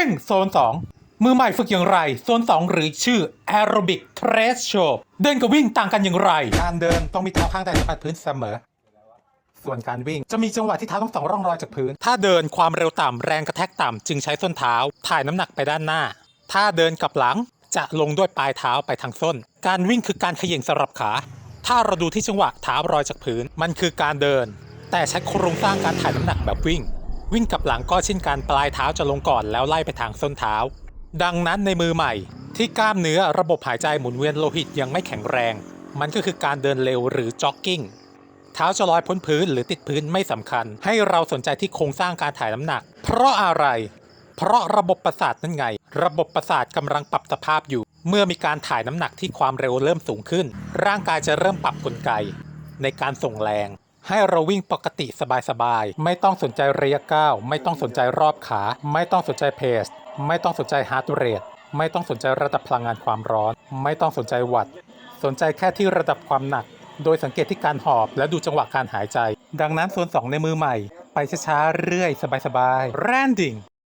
่งโซน 2 มือใหม่ฝึกอย่างไร โซน 2 หรือชื่อ Aerobic t r e s h o เดินกับวิ่งต่างกันอย่างไร การเดินต้องมีเท้าข้างใดสัมผัสพื้นเสมอ ส่วนการวิ่งจะมีจังหวะที่เท้าทั้งสองร่องรอยจากพื้น ถ้าเดินความเร็วต่ำแรงกระแทกต่ำจึงใช้ส้นเท้า ถ่ายน้ำหนักไปด้านหน้า ถ้าเดินกลับหลังจะลงด้วยปลายเท้าไปทางส้น การวิ่งคือการเขย่งสลับขา ถ้าเราดูที่จังหวะเท้ารอยจากพื้น มันคือการเดิน แต่ใช้โครงสร้างการถ่ายน้ำหนักแบบวิ่ง วิ่งกลับหลังก็เช่นกันปลายเท้าจะลงก่อนแล้วไล่ไปทางส้นเท้า ดังนั้นในมือใหม่ ที่กล้ามเนื้อระบบหายใจหมุนเวียนโลหิตยังไม่แข็งแรง มันก็คือการเดินเร็วหรือจ็อกกิ้งเท้าจะลอยพ้นพื้นหรือติดพื้นไม่สำคัญ ให้เราสนใจที่โครงสร้างการถ่ายน้ำหนัก เพราะอะไร เพราะระบบประสาทนั่นไง ระบบประสาทกำลังปรับสภาพอยู่ เมื่อมีการถ่ายน้ำหนักที่ความเร็วเริ่มสูงขึ้น ร่างกายจะเริ่มปรับกลไก ในการส่งแรง ให้เราวิ่งปกติสบายๆ ไม่ต้องสนใจระยะก้าว ไม่ต้องสนใจรอบขา ไม่ต้องสนใจเพสไม่ต้องสนใจฮาร์ดเรทไม่ต้องสนใจระดับพลังงานความร้อน ไม่ต้องสนใจวัด สนใจแค่ที่ระดับความหนัก โดยสังเกตที่การหอบและดูจังหวะการหายใจ ดังนั้นโซน2 ในมือใหม่ ไปช้าๆ เรื่อย สบายๆ แรนดิ้ง